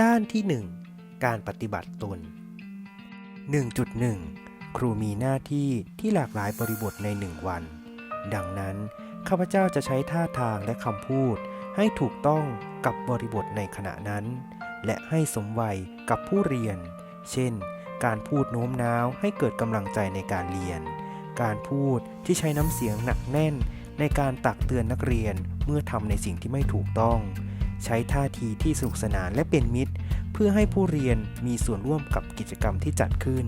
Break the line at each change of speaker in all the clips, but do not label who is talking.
ด้านที่ 1 การปฏิบัติตน 1.1 ครูมีหน้าที่ที่หลากหลายบริบทในหนึ่งวัน ดังนั้น ข้าพเจ้าจะใช้ท่าทางและคำพูด ให้ถูกต้องกับบริบทในขณะนั้น และให้สมวัยกับผู้เรียน เช่น การพูดโน้มน้าวให้เกิดกำลังใจในการเรียน การพูดที่ใช้น้ำเสียงหนักแน่น ในการตักเตือนนักเรียนเมื่อทำในสิ่งที่ไม่ถูกต้อง ใช้ท่าทีที่สนุกสนานและเป็นมิตร เพื่อให้ผู้เรียนมีส่วนร่วมกับกิจกรรมที่จัดขึ้น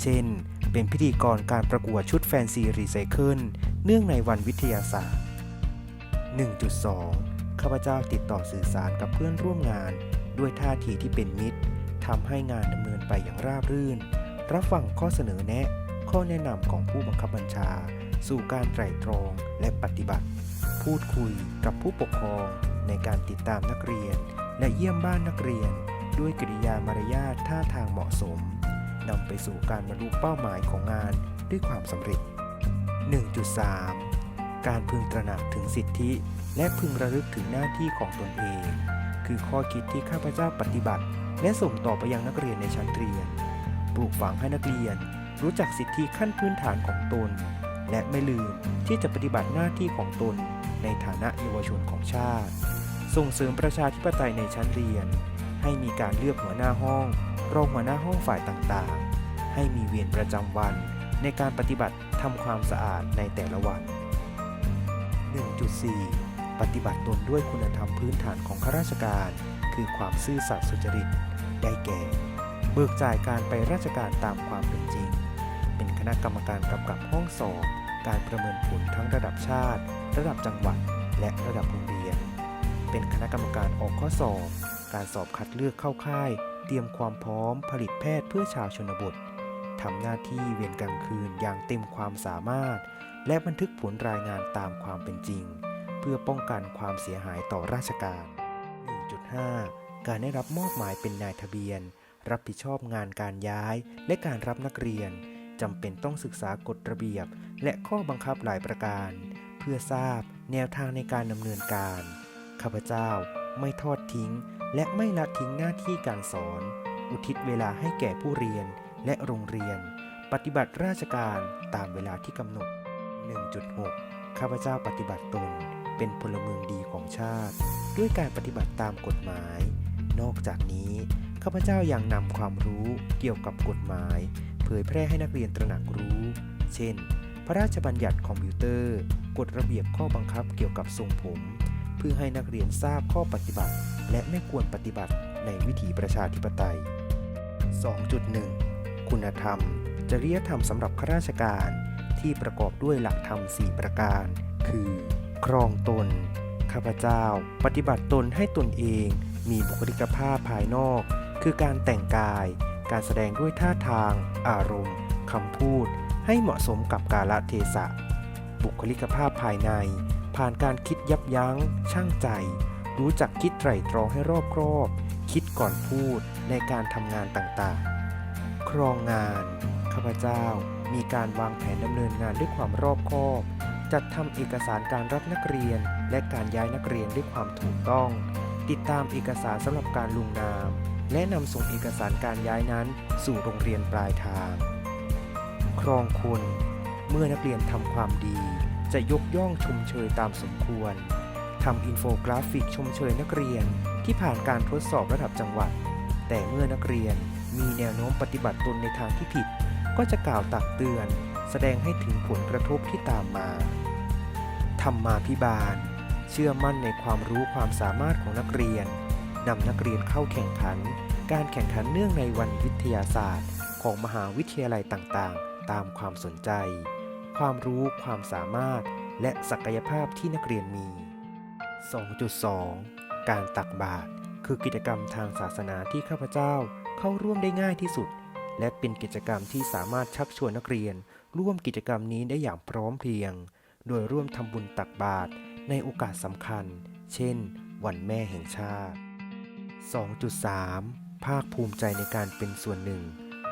เช่น เป็นพิธีกรการประกวดชุดแฟนซีรีไซเคิลเนื่องในวันวิทยาศาสตร์ 1.2 ข้าพเจ้าติดต่อสื่อสารกับเพื่อนร่วมงาน ด้วยท่าทีที่เป็นมิตรทำให้งานดำเนินไปอย่างราบรื่น รับฟังข้อเสนอแนะ ข้อแนะนำของผู้บังคับบัญชา สู่การไตร่ตรองและปฏิบัติ พูดคุยกับผู้ปกครอง ในการติดตามนักเรียน และเยี่ยมบ้านนักเรียน ด้วยกิริยามารยาทท่าทางเหมาะสมนำไปสู่การบรรลุเป้าหมายของงานด้วยความสำเร็จ 1.3 การพึงตระหนักถึงสิทธิ และพึงระลึกถึงหน้าที่ของตนเอง คือข้อคิดที่ข้าพเจ้าปฏิบัติ และส่งต่อไปยังนักเรียนในชั้นเรียน ปลูกฝังให้นักเรียน รู้จักสิทธิขั้นพื้นฐานของตน และไม่ลืมที่จะปฏิบัติหน้าที่ของตน ในฐานะเยาวชนของชาติ ส่งเสริมประชาธิปไตยในชั้นเรียน ให้มีการเลือกหัวหน้าห้อง รองหัวหน้าห้องฝ่ายต่างๆ ให้มีเวรประจำวัน ในการปฏิบัติทำความสะอาดในแต่ละวัน 1.4 ปฏิบัติตนด้วยคุณธรรมพื้นฐานของข้าราชการ คือความซื่อสัตย์สุจริต ได้แก่ เบิกจ่ายการไปราชการตามความเป็นจริง เป็นคณะกรรมการกำกับห้องสอบ การประเมินผลทั้งระดับชาติ ระดับจังหวัด และระดับโรงเรียน เป็นคณะกรรมการออกข้อสอบ การสอบคัดเลือกเข้าค่าย เตรียมความพร้อมผลิตแพทย์เพื่อชาวชนบททำหน้าที่เวรกลางคืนอย่างเต็มความสามารถ และบันทึกผลรายงานตามความเป็นจริง เพื่อป้องกันความเสียหายต่อราชการ 1.5 การได้รับมอบหมายเป็นนายทะเบียน รับผิดชอบงานการย้าย และการรับนักเรียนจำเป็นต้องศึกษากฎระเบียบ และข้อบังคับหลายประการ เพื่อทราบแนวทางในการดำเนินการ ข้าพเจ้าไม่ทอดทิ้ง และไม่ละทิ้งหน้าที่การสอน อุทิศเวลาให้แก่ผู้เรียนและโรงเรียน ปฏิบัติราชการตามเวลาที่กำหนด 1.6 ข้าพเจ้าปฏิบัติตนเป็นพลเมืองดีของชาติ ด้วยการปฏิบัติตามกฎหมาย นอกจากนี้ข้าพเจ้ายังนำความรู้เกี่ยวกับกฎหมาย เผยแพร่ให้นักเรียนตระหนักรู้ เช่น พระราชบัญญัติคอมพิวเตอร์ กฎระเบียบข้อบังคับเกี่ยวกับทรงผม พื่อให้นักเรียนทราบข้อปฏิบัติ และไม่ควรปฏิบัติในวิถีประชาธิปไตย 2.1 คุณธรรม จริยธรรมสำหรับข้าราชการที่ประกอบด้วยหลักธรรม 4 ประการ คือ ครองตน ข้าพเจ้า ปฏิบัติตนให้ตนเอง มีบุคลิกภาพภายนอก คือการแต่งกาย การแสดงด้วยท่าทาง อารมณ์คำพูด ให้เหมาะสมกับกาลเทศะ บุคลิกภาพภายใน ผ่านการคิดยับยั้งช่างใจ รู้จักคิดไตร่ตรองให้รอบครอบ คิดก่อนพูดในการทำงานต่างๆ ครองงาน ข้าพเจ้ามีการวางแผนดำเนินงานด้วยความรอบคอบ จัดทำเอกสารการรับนักเรียน และการย้ายนักเรียนด้วยความถูกต้อง ติดตามเอกสารสำหรับการลงนาม และนำส่งเอกสารการย้ายนั้นสู่โรงเรียนปลายทาง ครองคนเมื่อนักเรียนทำความดี จะยกย่องชมเชยตามสมควรทำอินโฟกราฟิกชมเชยนักเรียนที่ผ่านการทดสอบระดับจังหวัด แต่เมื่อนักเรียนมีแนวโน้มปฏิบัติตนในทางที่ผิด ก็จะกล่าวตักเตือน แสดงให้ถึงผลกระทบที่ตามมาธรรมาพิบาล เชื่อมั่นในความรู้ความสามารถของนักเรียนนำนักเรียนเข้าแข่งขัน การแข่งขันเนื่องในวันวิทยาศาสตร์ ของมหาวิทยาลัยต่างๆ ตามความสนใจ ความรู้ความสามารถ และศักยภาพที่นักเรียนมี 2.2 การตักบาตรคือกิจกรรมทางศาสนาที่ข้าพเจ้าเข้าร่วมได้ง่ายที่สุด และเป็นกิจกรรมที่สามารถชักชวนนักเรียน ร่วมกิจกรรมนี้ได้อย่างพร้อมเพรียง โดยร่วมทำบุญตักบาตรในโอกาสสำคัญ เช่น วันแม่แห่งชาติ 2.3 ภาคภูมิใจในการเป็นส่วนหนึ่ง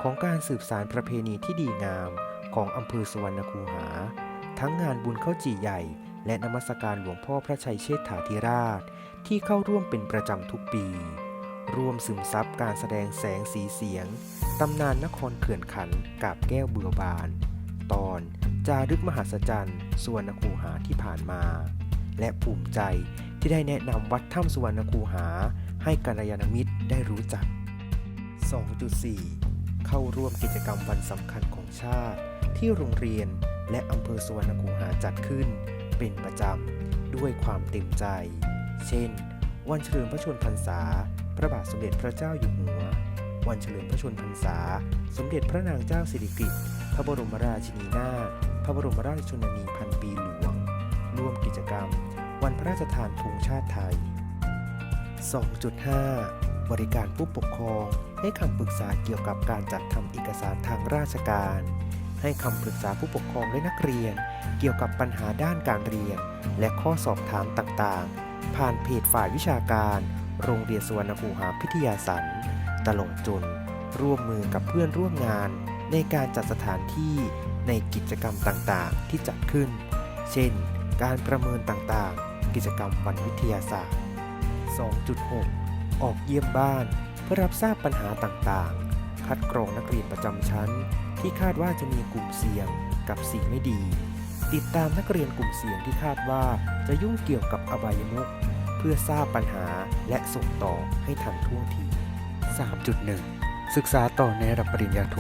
ของการสืบสารประเพณีที่ดีงาม ของอำเภอสุวรรณคูหา ทั้งงานบุญข้าวจี่ใหญ่ และนมัสการหลวงพ่อพระชัยเชษฐาธิราช ที่เข้าร่วมเป็นประจำทุกปี ร่วมซึมซับการแสดงแสงสีเสียงตำนานนครเขื่อนขันกาบแก้วเบือบาน ตอนจารึกมหัศจรรย์สุวรรณคูหาที่ผ่านมา และภูมิใจที่ได้แนะนำวัดถ้ำสุวรรณคูหา ให้กัลยาณมิตรได้รู้จัก 2.4 เข้าร่วมกิจกรรมวันสำคัญของชาติ ที่โรงเรียนและอำเภอสวรรคูหาจัดขึ้น เป็นประจำด้วยความเต็มใจ เช่น วันเฉลิมพระชนพรรษา พระบาทสมเด็จพระเจ้าอยู่หัว วันเฉลิมพระชนพรรษา สมเด็จพระนางเจ้าสิริกิติ์พระบรมราชินีนาถพระบรมราชชนนีพันปีหลวง ร่วมกิจกรรม วันพระราชทานธงชาติไทย 2.5 บริการผู้ปกครองให้คำปรึกษาเกี่ยวกับการจัดทำเอกสารทางราชการ ให้คำปรึกษาผู้ปกครองและนักเรียน เกี่ยวกับปัญหาด้านการเรียน และข้อสอบถามต่างๆ ผ่านเพจฝ่ายวิชาการ โรงเรียนสวนคูหาพิทยาสันตลอดจน ร่วมมือกับเพื่อนร่วมงาน ในการจัดสถานที่ในกิจกรรมต่างๆ ที่จัดขึ้น เช่น การประเมินต่างๆ กิจกรรมวันวิทยาศาสตร์ 2.6 ออกเยี่ยมบ้าน เพื่อรับทราบปัญหาต่างๆ คัดกรองนักเรียนประจำชั้น ที่คาดว่าจะมีกลุ่มเสี่ยงกับสิ่งไม่ดี ติดตามนักเรียนกลุ่มเสี่ยงที่คาดว่าจะยุ่งเกี่ยวกับอบายมุขเพื่อทราบปัญหาและส่งต่อให้ทันท่วงที 3.1 ศึกษาต่อในระดับปริญญาโท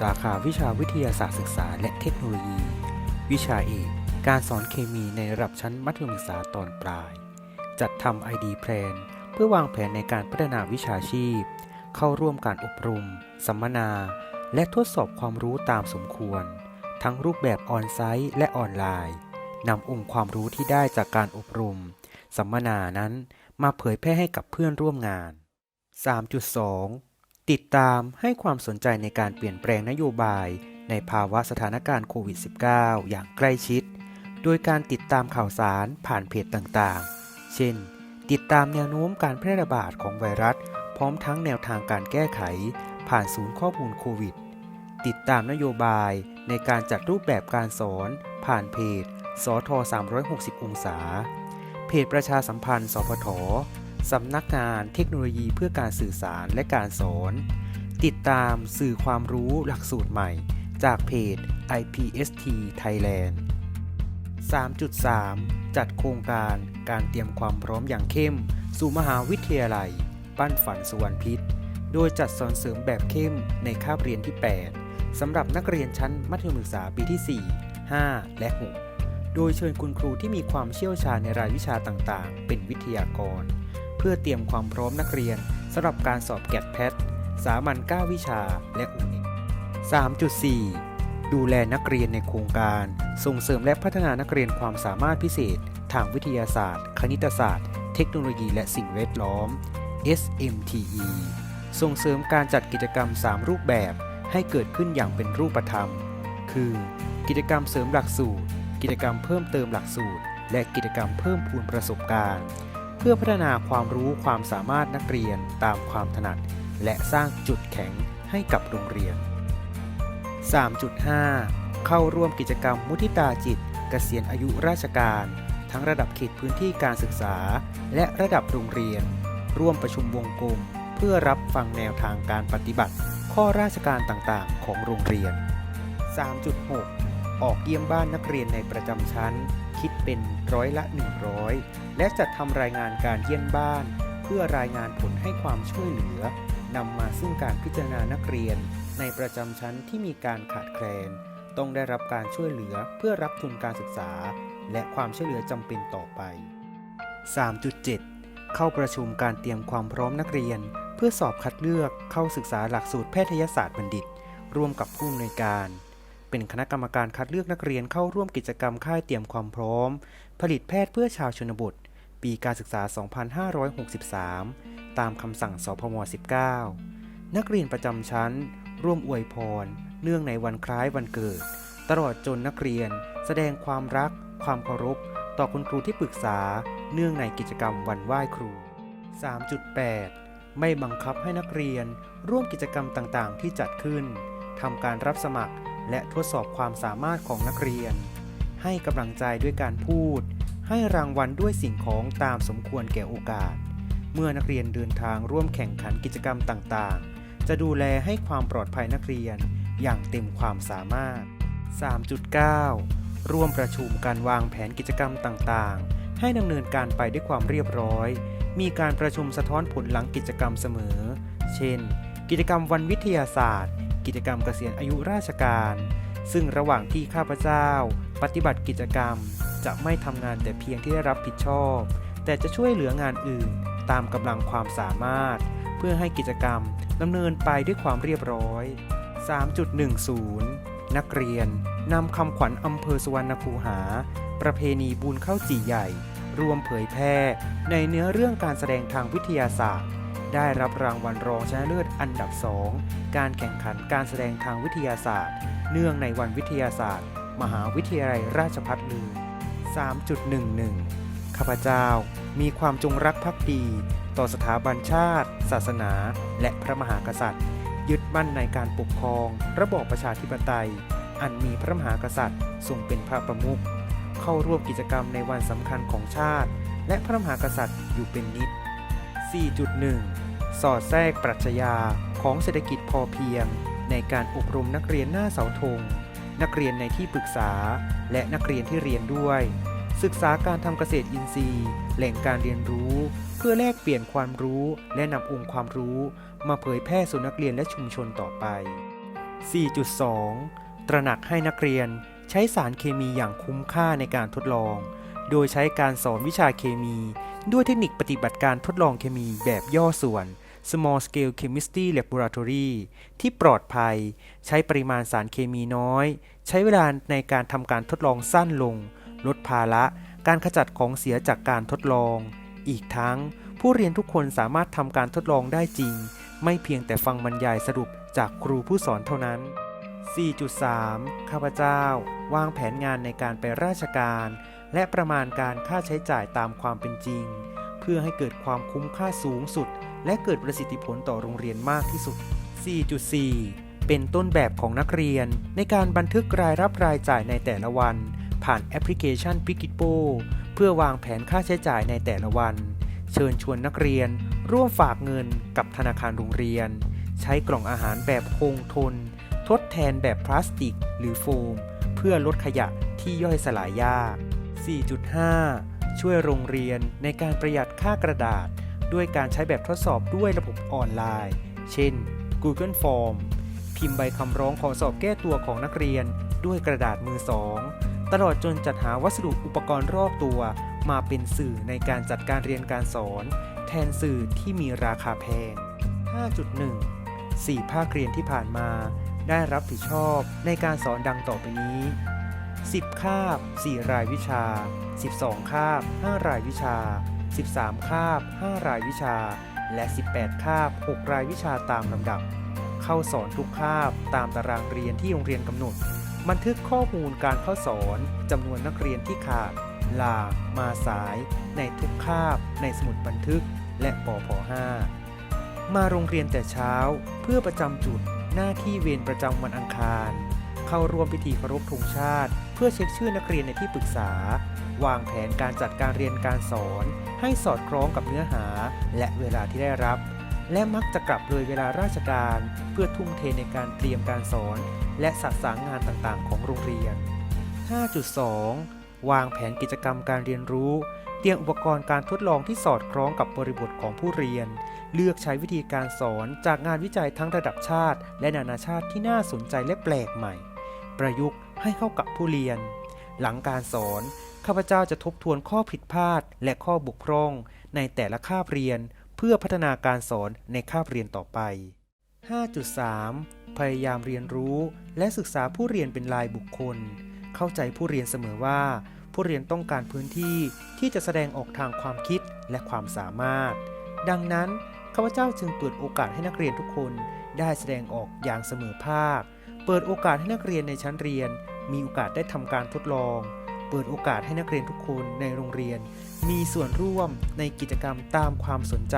สาขาวิชาวิทยาศาสตร์ศึกษาและเทคโนโลยี วิชาเอกการสอนเคมีในระดับชั้นมัธยมศึกษาตอนปลาย จัดทำ ID Plan เพื่อวางแผนในการพัฒนาวิชาชีพ เข้าร่วมการอบรม สัมมนา และทดสอบความรู้ตามสมควร ทั้งรูปแบบออนไซต์และออนไลน์นำองค์ความรู้ที่ได้จากการอบรม สัมมนานั้นมาเผยแพร่ให้กับเพื่อนร่วมงาน 3.2 ติดตามให้ความสนใจในการเปลี่ยนแปลงนโยบาย ในภาวะสถานการณ์โควิด -19 อย่างใกล้ชิด โดยการติดตามข่าวสารผ่านเพจต่างๆ เช่น ติดตามแนวโน้มการแพร่ระบาดของไวรัส ร้อมทั้งแนวทางการแก้ไข ผ่านศูนย์ข้อมูลโควิด ติดตามนโยบายในการจัดรูปแบบการสอน ผ่านเพจ สท 360 องศา เพจประชาสัมพันธ์ สพทสำนักงานเทคโนโลยีเพื่อการสื่อสารและการสอน ติดตามสื่อความรู้หลักสูตรใหม่ จากเพจ IPST Thailand 3.3 จัดโครงการการเตรียมความพร้อมอย่างเข้ม สู่มหาวิทยาลัย ปั้นฝันสุวรรณพิษ โดยจัดสอนเสริมแบบเข้มในคาบเรียนที่ 8 สำหรับนักเรียนชั้นมัธยมศึกษาปีที่ 4 5 และ 6 โดยเชิญคุณครูที่มีความเชี่ยวชาญในรายวิชาต่างๆ เป็นวิทยากร เพื่อเตรียมความพร้อมนักเรียนสำหรับการสอบแกดแพทสามัญ9วิชาและอุเอก3.4 ดูแลนักเรียนในโครงการ ส่งเสริมและพัฒนานักเรียนความสามารถพิเศษ ทางวิทยาศาสตร์ คณิตศาสตร์ เทคโนโลยีและสิ่งแวดล้อม SMTE ส่งเสริมการจัดกิจกรรม 3 รูปแบบให้เกิดขึ้นอย่างเป็นรูปธรรม คือ กิจกรรมเสริมหลักสูตร กิจกรรมเพิ่มเติมหลักสูตร และกิจกรรมเพิ่มพูนประสบการณ์ เพื่อพัฒนาความรู้ความสามารถนักเรียนตามความถนัด และสร้างจุดแข็งให้กับโรงเรียน 3.5 เข้าร่วมกิจกรรมมุทิตาจิตเกษียณอายุราชการ ทั้งระดับเขตพื้นที่การศึกษา และระดับโรงเรียน ร่วมประชุมวงกลม เพื่อรับฟังแนวทางการปฏิบัติ ข้อราชการต่างๆ ของโรงเรียน 3.6 ออกเยี่ยมบ้านนักเรียนในประจำชั้น คิดเป็นร้อยละ 100 และจัดทำรายงานการเยี่ยมบ้าน เพื่อรายงานผลให้ความช่วยเหลือนำมาซึ่งการพิจารณานักเรียน ในประจำชั้นที่มีการขาดแคลน ต้องได้รับการช่วยเหลือเพื่อรับทุนการศึกษา และความช่วยเหลือจำเป็นต่อไป 3.7 เข้าประชุมการเตรียมความพร้อมนักเรียน เพื่อสอบคัดเลือกเข้าศึกษาหลักสูตรแพทยศาสตร์บัณฑิต ร่วมกับผู้อำนวยการ เป็นคณะกรรมการคัดเลือกนักเรียนเข้าร่วมกิจกรรมค่ายเตรียมความพร้อม ผลิตแพทย์เพื่อชาวชนบท ปีการศึกษา 2563 ตามคำสั่งสพม 19 นักเรียนประจำชั้น ร่วมอวยพร เนื่องในวันคล้ายวันเกิด ตลอดจนนักเรียน แสดงความรัก ความเคารพ ต่อคุณครูที่ปรึกษา เนื่องในกิจกรรมวันไหว้ครู 3.8 ไม่บังคับให้นักเรียนร่วมกิจกรรมต่างๆ ที่จัดขึ้นทำการรับสมัครและทดสอบความสามารถของนักเรียน ให้กำลังใจด้วยการพูด ให้รางวัลด้วยสิ่งของตามสมควรแก่โอกาส เมื่อนักเรียนเดินทางร่วมแข่งขันกิจกรรมต่างๆ จะดูแลให้ความปลอดภัยนักเรียนอย่างเต็มความสามารถ 3.9 ร่วมประชุมการวางแผนกิจกรรมต่างๆ ให้ดำเนินการไปด้วยความเรียบร้อย มีการประชุมสะท้อนผลหลังกิจกรรมเสมอ เช่น กิจกรรมวันวิทยาศาสตร์ กิจกรรมเกษียณอายุราชการ ซึ่งระหว่างที่ข้าพเจ้า ปฏิบัติกิจกรรม จะไม่ทำงานแต่เพียงที่ได้รับผิดชอบ แต่จะช่วยเหลืองานอื่น ตามกำลังความสามารถ เพื่อให้กิจกรรมดำเนินไปด้วยความเรียบร้อย 3.10 นักเรียนนำคำขวัญอำเภอสุวรรณคูหา ประเพณีบุญเข้าจี่ใหญ่ รวมเผยแพร่ในเนื้อเรื่องการแสดงทางวิทยาศาสตร์ ได้รับรางวัลรองชนะเลิศอันดับสองการแข่งขันการแสดงทางวิทยาศาสตร์ เนื่องในวันวิทยาศาสตร์ มหาวิทยาลัยราชภัฏเลย3.11 ข้าพเจ้ามีความจงรักภักดี ต่อสถาบันชาติ ศาสนา และพระมหากษัตริย์ ยึดมั่นในการปกครอง ระบอบประชาธิปไตย อันมีพระมหากษัตริย์ทรงเป็นพระประมุข เข้าร่วมกิจกรรมในวันสำคัญของชาติ และพระมหากษัตริย์อยู่เป็นนิด 4.1 สอดแทรกปรัชญาของเศรษฐกิจพอเพียง ในการอบรมนักเรียนหน้าเสาธง นักเรียนในที่ปรึกษา และนักเรียนที่เรียนด้วย ศึกษาการทำเกษตรอินทรีย์ แหล่งการเรียนรู้ เพื่อแลกเปลี่ยนความรู้และนำองค์ความรู้ มาเผยแพร่สู่นักเรียนและชุมชนต่อไป 4.2 ตระหนักให้นักเรียน ใช้สารเคมีอย่างคุ้มค่าในการทดลอง โดยใช้การสอนวิชาเคมี ด้วยเทคนิคปฏิบัติการทดลองเคมีแบบย่อส่วน small scale chemistry laboratory ที่ปลอดภัย ใช้ปริมาณสารเคมีน้อย ใช้เวลาในการทำการทดลองสั้นลง ลดภาระ การขจัดของเสียจากการทดลอง อีกทั้ง ผู้เรียนทุกคนสามารถทำการทดลองได้จริง ไม่เพียงแต่ฟังบรรยายสรุปจากครูผู้สอนเท่านั้น 4.3 ข้าพเจ้า วางแผนงานในการไปราชการ และประมาณการค่าใช้จ่ายตามความเป็นจริง เพื่อให้เกิดความคุ้มค่าสูงสุด และเกิดประสิทธิผลต่อโรงเรียนมากที่สุด 4.4 เป็นต้นแบบของนักเรียน ในการบันทึกรายรับรายจ่ายในแต่ละวัน ผ่านแอปพลิเคชัน p i k i p o เพื่อวางแผนค่าใช้จ่ายในแต่ละวัน เชิญชวนนักเรียน ร่วมฝากเงินกับธนาคารโรงเรียน ใช้กล่องอาหารแบบคงทน ทดแทนแบบพลาสติกหรือโฟม เพื่อลดขยะที่ย่อยสลายยาก 4.5 ช่วยโรงเรียนในการประหยัดค่ากระดาษ ด้วยการใช้แบบทดสอบด้วยระบบออนไลน์ เช่น Google Form พิมพ์ใบคำร้องขอสอบแก้ตัวของนักเรียน ด้วยกระดาษมือสอง ตลอดจนจัดหาวัสดุอุปกรณ์รอบตัว มาเป็นสื่อในการจัดการเรียนการสอน แทนสื่อที่มีราคาแพง 5.1 4 ภาคเรียนที่ผ่านมา ได้รับผิดชอบในการสอนดังต่อไปนี้ 10 คาบ 4 รายวิชา 12 คาบ 5 รายวิชา 13 คาบ 5 รายวิชา และ 18 คาบ 6 รายวิชาตามลำดับ เข้าสอนทุกคาบตามตารางเรียนที่โรงเรียนกำหนด บันทึกข้อมูลการเข้าสอนจำนวนนักเรียนที่ขาด ลา มาสาย ในทุกคาบ ในสมุดบันทึก และปพ5มาโรงเรียนแต่เช้าเพื่อประจำจุด หน้าที่เวรประจำวันอังคาร เข้าร่วมพิธีเคารพธงชาติ เพื่อเช็คชื่อนักเรียนในที่ปรึกษา วางแผนการจัดการเรียนการสอน ให้สอดคล้องกับเนื้อหา และเวลาที่ได้รับ และมักจะกลับเลยเวลาราชการ เพื่อทุ่มเทในการเตรียมการสอน และสะสางงานต่างๆ ของโรงเรียน 5.2 วางแผนกิจกรรมการเรียนรู้ เตรียมอุปกรณ์การทดลองที่สอดคล้องกับบริบทของผู้เรียน เลือกใช้วิธีการสอนจากงานวิจัยทั้งระดับชาติ และนานาชาติที่น่าสนใจและแปลกใหม่ ประยุกต์ให้เข้ากับผู้เรียน หลังการสอน ข้าพเจ้าจะทบทวนข้อผิดพลาด และข้อบกพร่อง ในแต่ละคาบเรียน เพื่อพัฒนาการสอนในคาบเรียนต่อไป 5.3 พยายามเรียนรู้ และศึกษาผู้เรียนเป็นรายบุคคล เข้าใจผู้เรียนเสมอว่า ผู้เรียนต้องการพื้นที่ที่จะแสดงออกทางความคิดและความสามารถ ดังนั้น ข้าพเจ้าจึงเปิดโอกาสให้นักเรียนทุกคนได้แสดงออกอย่างเสมอภาค เปิดโอกาสให้นักเรียนในชั้นเรียน มีโอกาสได้ทำการทดลอง เปิดโอกาสให้นักเรียนทุกคนในโรงเรียน มีส่วนร่วมในกิจกรรมตามความสนใจ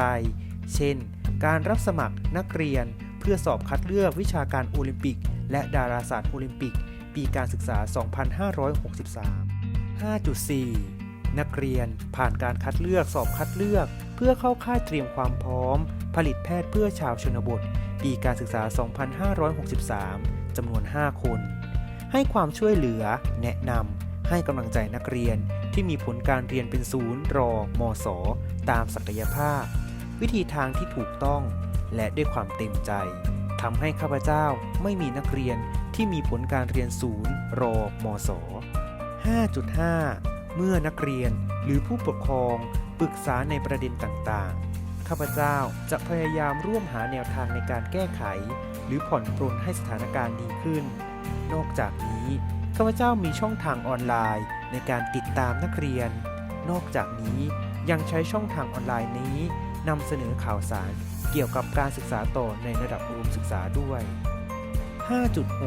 เช่น การรับสมัครนักเรียนเพื่อสอบคัดเลือกวิชาการโอลิมปิก และดาราศาสตร์โอลิมปิก ปีการศึกษา 2563 5.4 นักเรียนผ่านการคัดเลือกสอบคัดเลือก พื่อพื่อเข้าค่ายเตรียมความพร้อม ผลิตแพทย์เพื่อชาวชนบท ปีการศึกษา 2563 จำนวน 5 คน ให้ความช่วยเหลือ แนะนำ ให้กำลังใจนักเรียนที่มีผลการเรียนเป็นศูนย์รอมศตามศักยภาพ วิธีทางที่ถูกต้องและด้วยความเต็มใจทำให้ข้าพเจ้าไม่มีนักเรียนที่มีผลการเรียนศูนย์รอมศ5.5 เมื่อนักเรียนหรือผู้ปกครอง ปรึกษาในประเด็นต่างๆ ข้าพเจ้าจะพยายามร่วมหาแนวทางในการแก้ไข หรือผ่อนปรนให้สถานการณ์ดีขึ้น นอกจากนี้ ข้าพเจ้ามีช่องทางออนไลน์ในการติดตามนักเรียน นอกจากนี้ยังใช้ช่องทางออนไลน์นี้นำเสนอข่าวสารเกี่ยวกับการศึกษาต่อในระดับอุดมศึกษาด้วย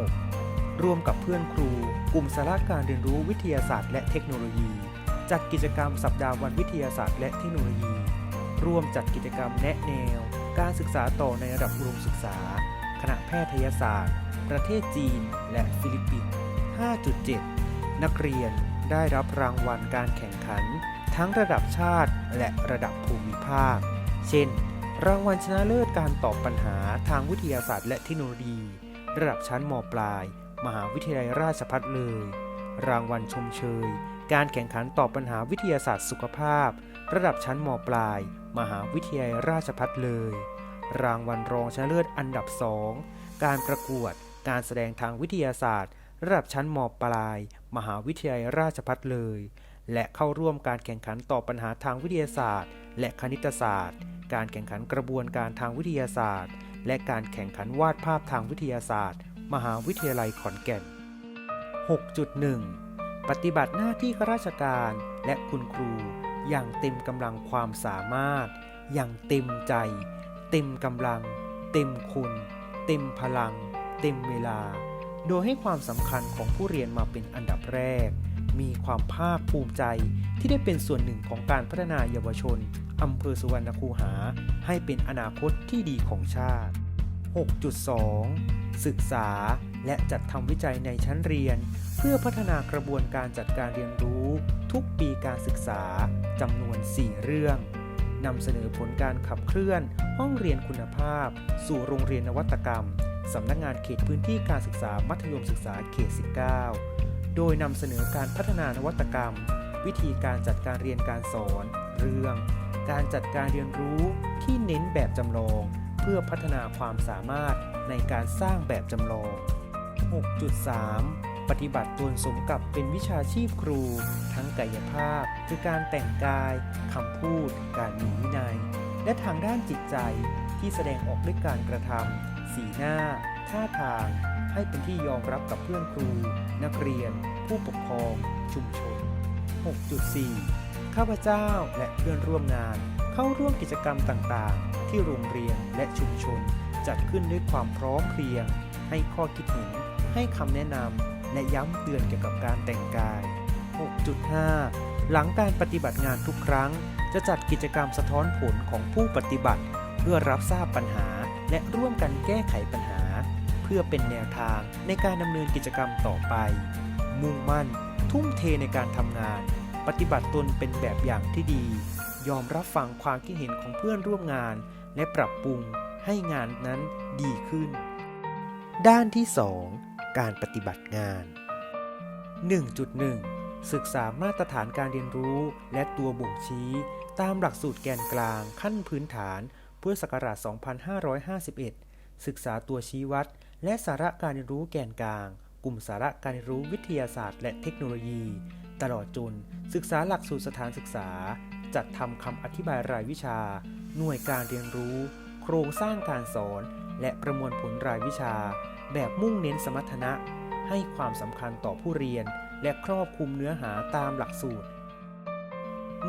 5.6 ร่วมกับเพื่อนครู กลุ่มสาระการเรียนรู้วิทยาศาสตร์และเทคโนโลยี จัดกิจกรรมสัปดาห์วันวิทยาศาสตร์และเทคโนโลยี ร่วมจัดกิจกรรมแนะแนว การศึกษาต่อในระดับอุดมศึกษา คณะแพทยศาสตร์ ประเทศจีน และฟิลิปปินส์ 5.7 นักเรียนได้รับรางวัลการแข่งขัน ทั้งระดับชาติและระดับภูมิภาค เช่น รางวัลชนะเลิศการตอบปัญหาทางวิทยาศาสตร์และเทคโนโลยี ระดับชั้นมปลาย มหาวิทยาลัยราชภัฏเลย รางวัลชมเชย การแข่งขันตอบปัญหาวิทยาศาสตร์สุขภาพ ระดับชั้นมปลาย มหาวิทยาลัยราชภัฏเลย รางวัลรองชนะเลิศอันดับสองการประกวด การแสดงทางวิทยาศาสตร์ ระดับชั้นมปลาย มหาวิทยาลัยราชภัฏเลย และเข้าร่วมการแข่งขันตอบปัญหาทางวิทยาศาสตร์ และคณิตศาสตร์ การแข่งขันกระบวนการทางวิทยาศาสตร์ และการแข่งขันวาดภาพทางวิทยาศาสตร์ มหาวิทยาลัยขอนแก่น 6.1 ปฏิบัติหน้าที่ข้าราชการและคุณครูอย่างเต็มกำลังความสามารถ อย่างเต็มใจ เต็มกำลัง เต็มคุณ เต็มพลัง เต็มเวลา โดยให้ความสำคัญของผู้เรียนมาเป็นอันดับแรก มีความภาคภูมิใจที่ได้เป็นส่วนหนึ่งของการพัฒนาเยาวชนอำเภอสุวรรณคูหา ให้เป็นอนาคตที่ดีของชาติ 6.2 ศึกษา และจัดทำวิจัยในชั้นเรียน เพื่อพัฒนากระบวนการจัดการเรียนรู้ ทุกปีการศึกษาจำนวน 4 เรื่องนำเสนอผลการขับเคลื่อน ห้องเรียนคุณภาพ สู่โรงเรียนนวัตกรรมสำนักงงานเขตพื้นที่การศึกษามัธยมศึกษาเขต 19 โดยนำเสนอการพัฒนานวัตกรรม วิธีการจัดการเรียนการสอน เรื่อง การจัดการเรียนรู้ที่เน้นแบบจำลอง เพื่อพัฒนาความสามารถในการสร้างแบบจำลอง 6.3 ปฏิบัติตนสมกับเป็นวิชาชีพครู ทั้งกายภาพ คือการแต่งกายคำพูด การมีวินัย และทางด้านจิตใจที่แสดงออกด้วยการกระทำสีหน้า ท่าทาง ให้เป็นที่ยอมรับกับเพื่อนครู นักเรียน ผู้ปกครอง ชุมชน 6.4 ข้าพเจ้าและเพื่อนร่วมงาน เข้าร่วมกิจกรรมต่างๆ ที่โรงเรียนและชุมชน จัดขึ้นด้วยความพร้อมเพรียง ให้ข้อคิดเห็น ให้คำแนะนำและย้ำเตือนเกี่ยวกับการแต่งกาย 6.5 หลังการปฏิบัติงานทุกครั้ง จะจัดกิจกรรมสะท้อนผลของผู้ปฏิบัติ เพื่อรับทราบปัญหา และร่วมกันแก้ไขปัญหา เพื่อเป็นแนวทางในการดำเนินกิจกรรมต่อไป มุ่งมั่น ทุ่มเทในการทำงาน ปฏิบัติตนเป็นแบบอย่างที่ดี ยอมรับฟังความคิดเห็นของเพื่อนร่วมงาน และปรับปรุงให้งานนั้นดีขึ้น ด้านที่ 2 การปฏิบัติงาน 1.1 ศึกษามาตรฐานการเรียนรู้และตัวบ่งชี้ ตามหลักสูตรแกนกลางขั้นพื้นฐานพุทธศักราช 2551 ศึกษาตัวชี้วัด และสาระการเรียนรู้แกนกลาง กลุ่มสาระการเรียนรู้วิทยาศาสตร์และเทคโนโลยี ตลอดจน ศึกษาหลักสูตรสถานศึกษา จัดทำคำอธิบายรายวิชา หน่วยการเรียนรู้ โครงสร้างการสอน และประมวลผลรายวิชา แบบมุ่งเน้นสมรรถนะ ให้ความสำคัญต่อผู้เรียน และครอบคลุมเนื้อหาตามหลักสูตร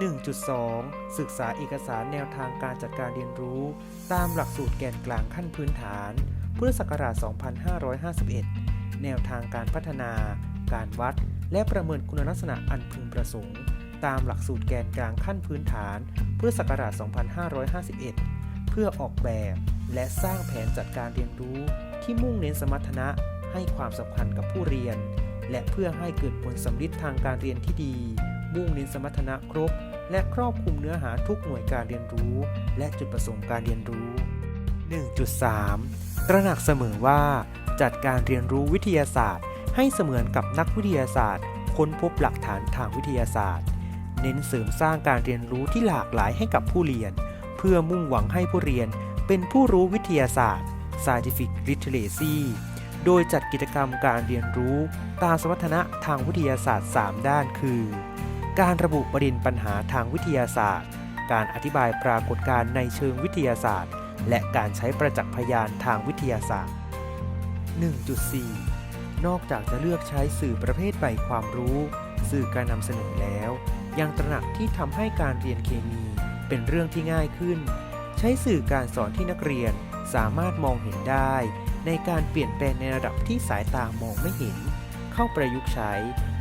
1.2 ศึกษาเอกสารแนวทางการจัดการเรียนรู้ ตามหลักสูตรแกนกลางขั้นพื้นฐาน พุทธศักราช 2551 แนวทางการพัฒนา การวัด และประเมินคุณลักษณะอันพึงประสงค์ ตามหลักสูตรแกนกลางขั้นพื้นฐาน พุทธศักราช 2551 เพื่อออกแบบ และสร้างแผนจัดการเรียนรู้ ที่มุ่งเน้นสมรรถนะให้ความสำคัญกับผู้เรียน และเพื่อให้เกิดผลสำลิดทางการเรียนที่ดี มุ่งเน้นสมรรถนะครบ และครอบคลุมเนื้อหาทุกหน่วยการเรียนรู้ และจุดประสงค์การเรียนรู้ 1.3 ตระหนักเสมอว่า จัดการเรียนรู้วิทยาศาสตร์ ให้เสมือนกับนักวิทยาศาสตร์ ค้นพบหลักฐานทางวิทยาศาสตร์ เน้นเสริมสร้างการเรียนรู้ที่หลากหลายให้กับผู้เรียน เพื่อมุ่งหวังให้ผู้เรียนเป็นผู้รู้วิทยาศาสตร์ scientific literacy โดยจัดกิจกรรมการเรียนรู้ตามสมรรถนะทางวิทยาศาสตร์ 3 ด้านคือ การระบุประเด็นปัญหาทางวิทยาศาสตร์ การอธิบายปรากฏการณ์ในเชิงวิทยาศาสตร์ และการใช้ประจักษ์พยานทางวิทยาศาสตร์ 1.4 นอกจากจะเลือกใช้สื่อประเภทใบความรู้ สื่อการนำเสนอแล้ว ยังตระหนักที่ทำให้การเรียนเคมีเป็นเรื่องที่ง่ายขึ้น ใช้สื่อการสอนที่นักเรียน สามารถมองเห็นได้ ในการเปลี่ยนแปลงในระดับที่สายตามองไม่เห็น เข้าประยุกต์ใช้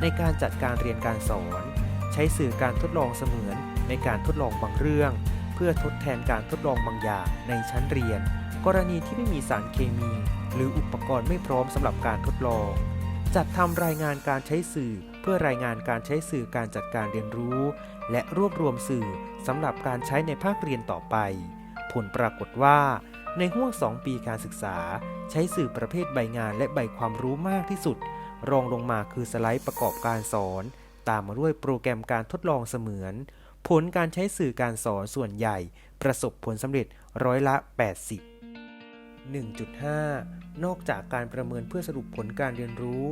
ในการจัดการเรียนการสอน ใช้สื่อการทดลองเสมือนในการทดลองบางเรื่อง เพื่อทดแทนการทดลองบางอย่างในชั้นเรียน กรณีที่ไม่มีสารเคมี หรืออุปกรณ์ไม่พร้อมสำหรับการทดลอง จัดทำรายงานการใช้สื่อเพื่อรายงานการใช้สื่อการจัดการเรียนรู้ และรวบรวมสื่อสำหรับการใช้ในภาคเรียนต่อไป ผลปรากฏว่า ในห่วง 2 ปีการศึกษา ใช้สื่อประเภทใบงานและใบความรู้มากที่สุด รองลงมาคือสไลด์ประกอบการสอน ตามมาด้วยโปรแกรมการทดลองเสมือน ผลการใช้สื่อการสอนส่วนใหญ่ ประสบผลสำเร็จร้อยละ 80 1.5 นอกจากการประเมินเพื่อสรุปผลการเรียนรู้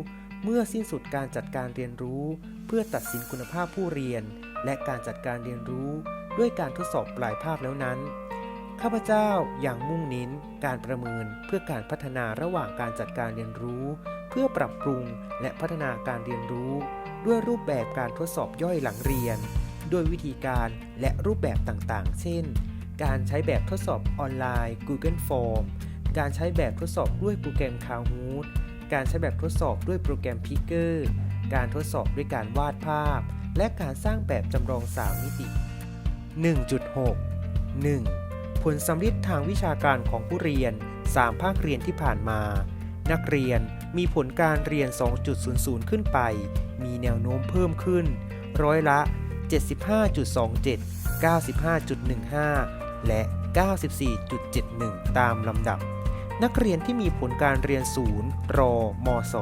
เมื่อสิ้นสุดการจัดการเรียนรู้ เพื่อตัดสินคุณภาพผู้เรียน และการจัดการเรียนรู้ ด้วยการทดสอบปลายภาคแล้วนั้น ข้าพเจ้าอย่างมุ่งเน้นการประเมินเพื่อการพัฒนาระหว่างการจัดการเรียนรู้ เพื่อปรับปรุงและพัฒนาการเรียนรู้ ด้วยรูปแบบการทดสอบย่อยหลังเรียน ด้วยวิธีการและรูปแบบต่างๆ เช่น การใช้แบบทดสอบออนไลน์ Google Form การใช้แบบทดสอบด้วยโปรแกรม Kahoot การใช้แบบทดสอบด้วยโปรแกรม Picker การทดสอบด้วยการวาดภาพ และการสร้างแบบจำลอง3มิติ 1.6 1. ผลสำลิดทางวิชาการของผู้เรียน 3 ภาคเรียนที่ผ่านมา นักเรียนมีผลการเรียน 2.00 ขึ้นไป มีแนวโน้มเพิ่มขึ้น ร้อยละ 75.27 95.15 และ 94.71 ตามลำดับ นักเรียนที่มีผลการเรียนศูนย์รอมศ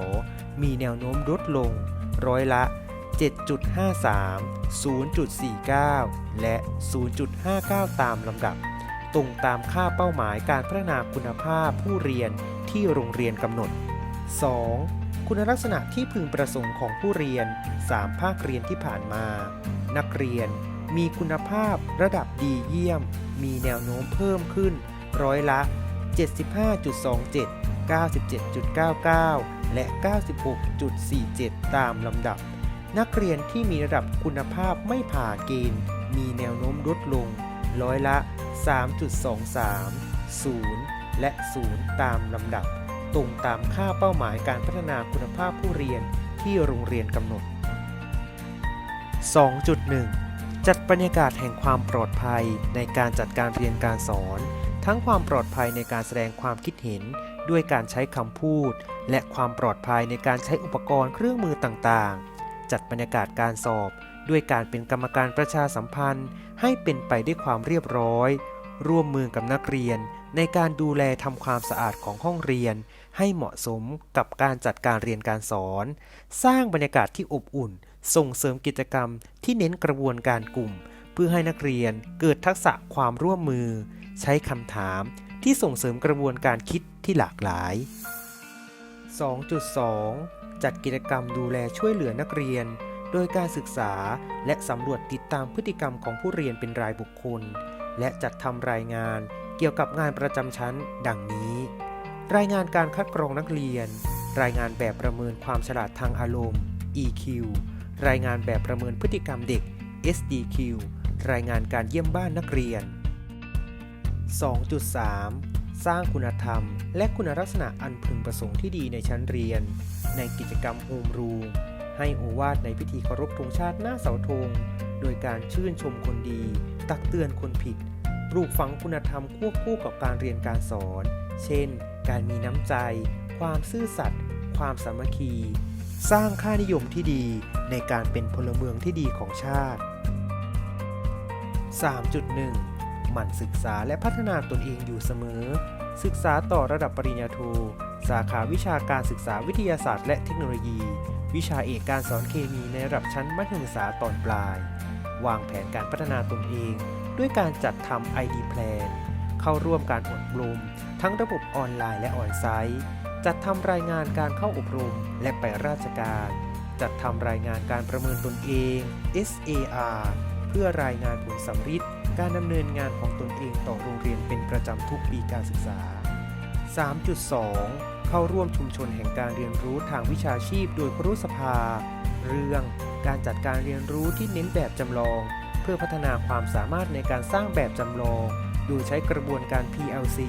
มีแนวโน้มลดลง ร้อยละ 7.53 0.49 และ 0.59 ตามลำดับ ตรงตามค่าเป้าหมายการพัฒนาคุณภาพผู้เรียนที่โรงเรียนกำหนด 2. คุณลักษณะที่พึงประสงค์ของผู้เรียน 3 ภาคเรียนที่ผ่านมา นักเรียนมีคุณภาพระดับดีเยี่ยม มีแนวโน้มเพิ่มขึ้น ร้อยละ 75.27 97.99 และ 96.47 ตามลำดับ นักเรียนที่มีระดับคุณภาพไม่ผ่านเกณฑ์ มีแนวโน้มลดลง ร้อยละ 3.23 0 และ 0 ตามลำดับ ตรงตามค่าเป้าหมายการพัฒนาคุณภาพผู้เรียนที่โรงเรียนกำหนด 2.1 จัดบรรยากาศแห่งความปลอดภัยในการจัดการเรียนการสอน ทั้งความปลอดภัยในการแสดงความคิดเห็นด้วยการใช้คำพูด และความปลอดภัยในการใช้อุปกรณ์เครื่องมือต่างๆ จัดบรรยากาศการสอบ ด้วยการเป็นกรรมการประชาสัมพันธ์ ให้เป็นไปด้วยความเรียบร้อย ร่วมมือกับนักเรียน ในการดูแลทำความสะอาดของห้องเรียน ให้เหมาะสมกับการจัดการเรียนการสอน สร้างบรรยากาศที่อบอุ่น ส่งเสริมกิจกรรมที่เน้นกระบวนการกลุ่ม เพื่อให้นักเรียนเกิดทักษะความร่วมมือ ใช้คำถามที่ส่งเสริมกระบวนการคิดที่หลากหลาย 2.2 จัดกิจกรรมดูแลช่วยเหลือนักเรียน โดยการศึกษาและสำรวจติดตามพฤติกรรมของผู้เรียนเป็นรายบุคคล และจัดทำรายงานเกี่ยวกับงานประจำชั้น ดังนี้ รายงานการคัดกรองนักเรียน รายงานแบบประเมินความฉลาดทางอารมณ์ EQ รายงานแบบประเมินพฤติกรรมเด็ก SDQ รายงานการเยี่ยมบ้านนักเรียน 2.3 สร้างคุณธรรม และคุณลักษณะอันพึงประสงค์ที่ดีในชั้นเรียน ในกิจกรรมโฮมรูมให้โอวาทในพิธีเคารพธงชาติหน้าเสาธง โดยการชื่นชมคนดี ตักเตือนคนผิด ปลูกฝังคุณธรรมควบคู่กับการเรียนการสอน เช่น การมีน้ำใจ ความซื่อสัตย์ ความสามัคคี สร้างค่านิยมที่ดีในการเป็นพลเมืองที่ดีของชาติ 3.1 หมั่นศึกษาและพัฒนาตนเองอยู่เสมอ ศึกษาต่อระดับปริญญาโท สาขาวิชาการศึกษาวิทยาศาสตร์และเทคโนโลยีวิชาเอกการสอนเคมีในระดับชั้นมัธยมศึกษาตอนปลาย วางแผนการพัฒนาตนเอง ด้วยการจัดทำ ID Plan เข้าร่วมการอบรม ทั้งระบบออนไลน์และออนไซต์ จัดทำรายงานการเข้าอบรมและไปราชการ จัดทำรายงานการประเมินตนเอง SAR เพื่อรายงานผลสำฤทธิ์การดำเนินงานของตนเองต่อโรงเรียนเป็นประจำทุกปีการศึกษา 3.2 เข้าร่วมชุมชนแห่งการเรียนรู้ทางวิชาชีพโดยครุสภา เรื่อง การจัดการเรียนรู้ที่เน้นแบบจำลอง เพื่อพัฒนาความสามารถในการสร้างแบบจำลอง โดยใช้กระบวนการ PLC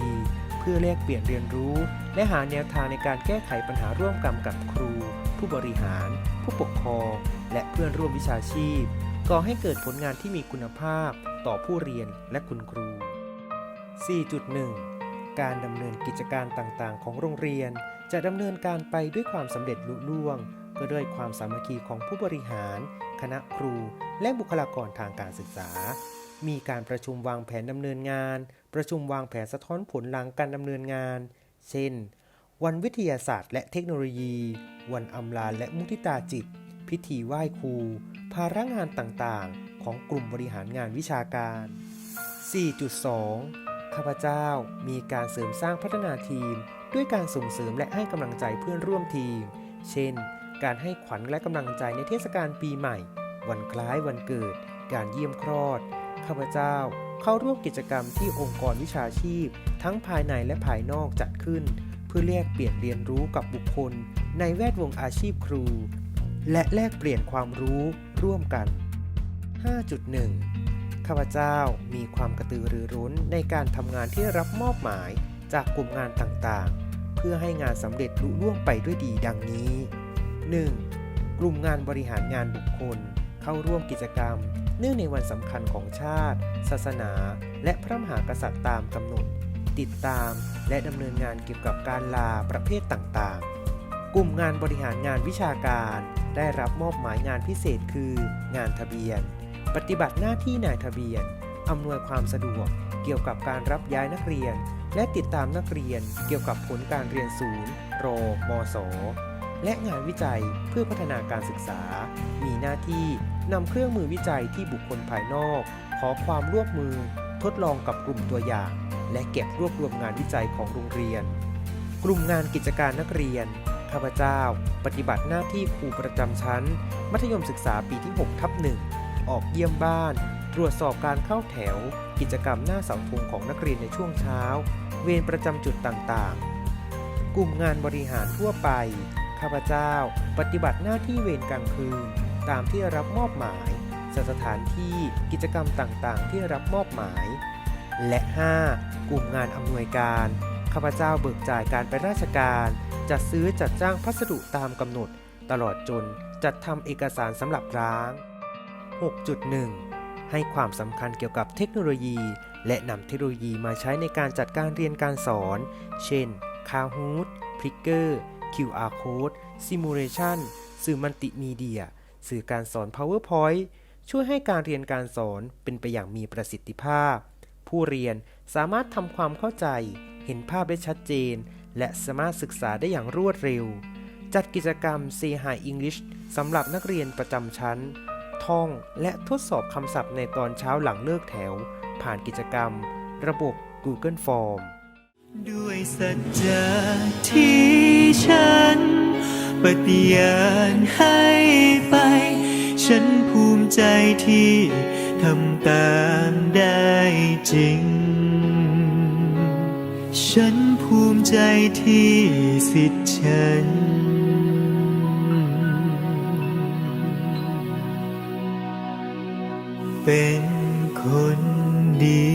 เพื่อแลกเปลี่ยนเรียนรู้ และหาแนวทางในการแก้ไขปัญหาร่วมกันกับครู ผู้บริหาร ผู้ปกครอง และเพื่อนร่วมวิชาชีพก่อให้เกิดผลงานที่มีคุณภาพต่อผู้เรียนและคุณครู 4.1 การดำเนินกิจการต่างๆ ของโรงเรียน จะดำเนินการไปด้วยความสำเร็จลุล่วง ก็ด้วยความสามัคคีของผู้บริหาร คณะครู และบุคลากรทางการศึกษา มีการประชุมวางแผนดำเนินงาน ประชุมวางแผนสะท้อนผลหลังการดำเนินงาน เช่น วันวิทยาศาสตร์ และเทคโนโลยี วันอำลาและมุทิตาจิต พิธีไหว้ครู ภาระงานต่างๆ ของกลุ่มบริหารงานวิชาการ 4.2 ข้าพเจ้ามีการเสริมสร้างพัฒนาทีม ด้วยการส่งเสริมและให้กำลังใจเพื่อนร่วมทีม เช่น การให้ขวัญและกำลังใจในเทศกาลปีใหม่ วันคล้ายวันเกิด การเยี่ยมคลอด ข้าพเจ้า เข้าร่วมกิจกรรมที่องค์กรวิชาชีพ ทั้งภายในและภายนอกจัดขึ้น เพื่อแลกเปลี่ยนเรียนรู้กับบุคคล ในแวดวงอาชีพครู และแลกเปลี่ยนความรู้ร่วมกัน 5.1 ข้าพเจ้ามีความกระตือรือร้นในการทำงานที่รับมอบหมายจากกลุ่มงานต่างๆ เพื่อให้งานสำเร็จลุล่วงไปด้วยดีดังนี้ 1. กลุ่มงานบริหารงานบุคคล เข้าร่วมกิจกรรม เนื่องในวันสำคัญของชาติ ศาสนา และพระมหากษัตริย์ตามกำหนด ติดตามและดำเนินงานเกี่ยวกับการลาประเภทต่างๆ กลุ่มงานบริหารงานวิชาการ ได้รับมอบหมายงานพิเศษคือ งานทะเบียน ปฏิบัติหน้าที่นายทะเบียนอำนวยความสะดวกเกี่ยวกับการรับย้ายนักเรียน และติดตามนักเรียนเกี่ยวกับผลการเรียนศูนย์รอมศ และงานวิจัยเพื่อพัฒนาการศึกษา มีหน้าที่นำเครื่องมือวิจัยที่บุคคลภายนอก ขอความร่วมมือ ทดลองกับกลุ่มตัวอย่าง และเก็บรวบรวมงานวิจัยของโรงเรียน กลุ่มงานกิจการนักเรียนข้าพเจ้า ปฏิบัติหน้าที่ครูประจำชั้น มัธยมศึกษาปีที่6ทับหนึ่งออกเยี่ยมบ้าน ตรวจสอบการเข้าแถว กิจกรรมหน้าเสาธงของนักเรียนในช่วงเช้า เวรประจำจุดต่างๆ กลุ่มงานบริหารทั่วไป ข้าพเจ้า ปฏิบัติหน้าที่เวรกลางคืน ตามที่รับมอบหมายสถานที่กิจกรรมต่างๆ ที่รับมอบหมาย และ 5. กลุ่มงานอำนวยการข้าพเจ้าเบิกจ่ายการไปราชการ จัดซื้อจัดจ้างพัสดุตามกำหนด ตลอดจนจัดทำเอกสารสำหรับร้าง 6.1 ให้ความสำคัญเกี่ยวกับเทคโนโลยี และนำเทคโนโลยีมาใช้ในการจัดการเรียนการสอน เช่น Kahoot Flickr QR Code Simulation สื่อมัลติมีเดีย สื่อการสอน PowerPoint ช่วยให้การเรียนการสอนเป็นไปอย่างมีประสิทธิภาพ ผู้เรียนสามารถทำความเข้าใจ เห็นภาพได้ชัดเจน และสามารถศึกษาได้อย่างรวดเร็ว จัดกิจกรรม Say Hi English สำหรับนักเรียนประจำชั้น ท่องและทดสอบคำศัพท์ในตอนเช้าหลังเลิกแถว ผ่านกิจกรรม ระบบ Google Form
ด้วยสัจจะที่ฉัน ปฏิญาณให้ไป ฉันภูมิใจที่ทำตามได้จริง ฉันภูมิใจที่สิทธิ์ฉันเป็นคนดี